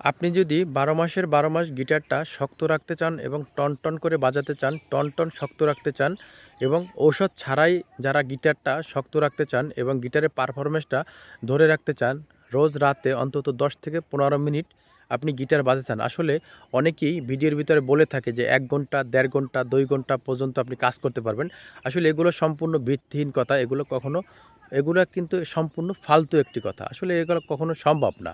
আপনি যদি বারো মাসের বারো মাস গিটারটা শক্ত রাখতে চান এবং টন টন করে বাজাতে চান, টন টন শক্ত রাখতে চান এবং ঔষধ ছাড়াই যারা গিটারটা শক্ত রাখতে চান এবং গিটারের পারফরমেন্সটা ধরে রাখতে চান, রোজ রাতে অন্তত দশ থেকে পনেরো মিনিট আপনি গিটার বাজাতেন আসলে অনেকেই ভিডিওর ভিতরে বলে থাকে যে এক ঘণ্টা, দেড় ঘণ্টা, দুই ঘণ্টা পর্যন্ত আপনি কাজ করতে পারবেন। আসলে এগুলো সম্পূর্ণ ভিত্তিহীন কথা, এগুলো কখনো, এগুলো কিন্তু সম্পূর্ণ ফালতু একটি কথা। আসলে এগুলো কখনো সম্ভব না।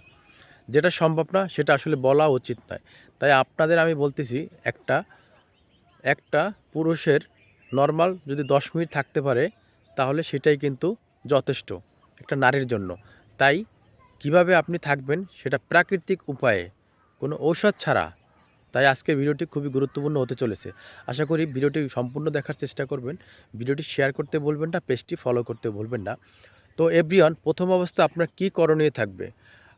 যেটা সম্ভব না, সেটা আসলে বলা উচিত নয়। তাই আপনাদের আমি বলতেছি, একটা একটা পুরুষের নর্মাল যদি দশ মিনিট থাকতে পারে, তাহলে সেটাই কিন্তু যথেষ্ট একটা নারীর জন্য। তাই কীভাবে আপনি থাকবেন সেটা প্রাকৃতিক উপায়ে, কোনো ঔষধ ছাড়া, তাই আজকে ভিডিওটি খুবই গুরুত্বপূর্ণ হতে চলেছে। আশা করি ভিডিওটি সম্পূর্ণ দেখার চেষ্টা করবেন। ভিডিওটি শেয়ার করতে বলবেন না, পেজটি ফলো করতে বলবেন না। তো এভরিওয়ান প্রথম অবস্থা আপনার কী করণীয় থাকবে?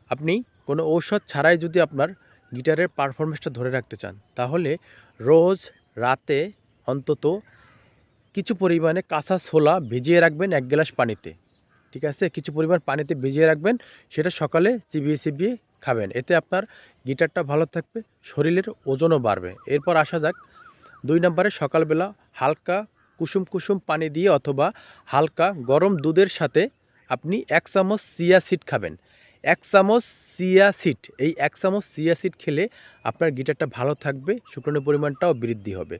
আপনি কোনো ঔষধ ছাড়াই যদি আপনার গিটারের পারফরমেন্সটা ধরে রাখতে চান, তাহলে রোজ রাতে অন্তত কিছু পরিমাণে কাঁচা ছোলা ভিজিয়ে রাখবেন এক গ্লাস পানিতে, ঠিক আছে? কিছু পরিমাণ পানিতে ভিজিয়ে রাখবেন, সেটা সকালে চিবিয়ে চিবিয়ে খাবেন। এতে আপনার গিটারটা ভালো থাকবে, শরীরের ওজনও বাড়বে। এরপর আসা যাক দুই নম্বরে সকালবেলা হালকা কুসুম কুসুম পানি দিয়ে অথবা হালকা গরম দুধের সাথে আপনি এক চামচ চিয়া সিড খাবেন। এক চামচ চিয়া সিড, এই এক চামচ চিয়া সিড খেলে আপনার গিটারটা ভালো থাকবে শুকনো পরিমাণটাও বৃদ্ধি হবে।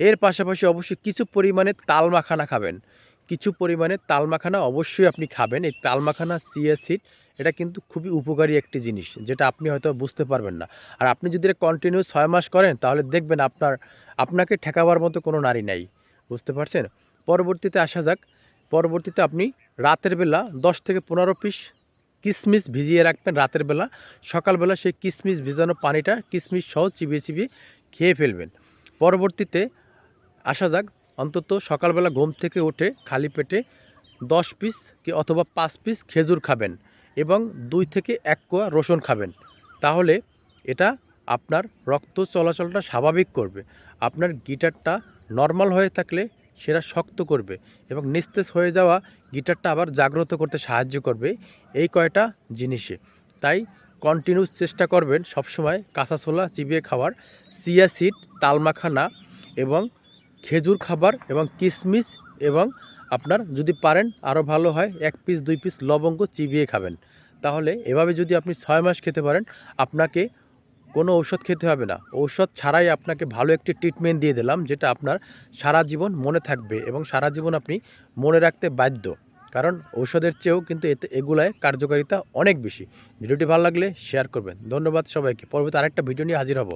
এর পাশাপাশি অবশ্যই কিছু পরিমাণে তাল মাখানা খাবেন। কিছু পরিমাণে তাল মাখানা অবশ্যই আপনি খাবেন। এই তাল মাখানা চিয়া সিড, এটা কিন্তু খুবই উপকারী একটি জিনিস, যেটা আপনি হয়তো বুঝতে পারবেন না। আর আপনি যদি এটা কন্টিনিউ ছয় মাস করেন, তাহলে দেখবেন আপনার, আপনাকে ঠেকাবার মতো কোনো নারী নাই। বুঝতে পারছেন? পরবর্তীতে আসা যাক। পরবর্তীতে আপনি রাতের বেলা দশ থেকে পনেরো পিস কিশমিশ ভিজিয়ে রাখবেন রাতের বেলা। সকালবেলা সেই কিশমিশ ভিজানো পানিটা কিশমিশ সহ চিবিয়ে চিবিয়ে খেয়ে ফেলবেন। পরবর্তীতে আসা যাক, অন্তত সকালবেলা ঘুম থেকে উঠে খালি পেটে দশ পিস কি অথবা পাঁচ পিস খেজুর খাবেন এবং দুই থেকে এক কোয়া রসুন খাবেন। তাহলে এটা আপনার রক্ত চলাচলটা স্বাভাবিক করবে। আপনার গিটারটা নর্মাল হয়ে থাকলে সেটা শক্ত করবে এবং নিস্তেজ হয়ে যাওয়া গিটারটা আবার জাগ্রত করতে সাহায্য করবে এই কয়টা জিনিসে। তাই কন্টিনিউ চেষ্টা করবেন সবসময় কাঁচা ছোলা চিবিয়ে খাওয়ার, চিয়া সিড, তালমাখানা এবং খেজুর খাবার এবং কিশমিশ এবং আপনার যদি পারেন আরও ভালো হয় এক পিস দুই পিস লবঙ্গ চিবিয়ে খাবেন। তাহলে এভাবে যদি আপনি ছয় মাস খেতে পারেন, আপনাকে কোনো ঔষধ খেতে হবে না। ঔষধ ছাড়াই আপনাকে ভালো একটি ট্রিটমেন্ট দিয়ে দিলাম, যেটা আপনার সারা জীবন মনে থাকবে এবং সারা জীবন আপনি মনে রাখতে বাধ্য। কারণ ঔষধের চেয়েও কিন্তু এতে এগুলায় কার্যকারিতা অনেক বেশি। ভিডিওটি ভালো লাগলে শেয়ার করবেন। ধন্যবাদ সবাইকে। পরবর্তী আরেকটা ভিডিও নিয়ে হাজির হব।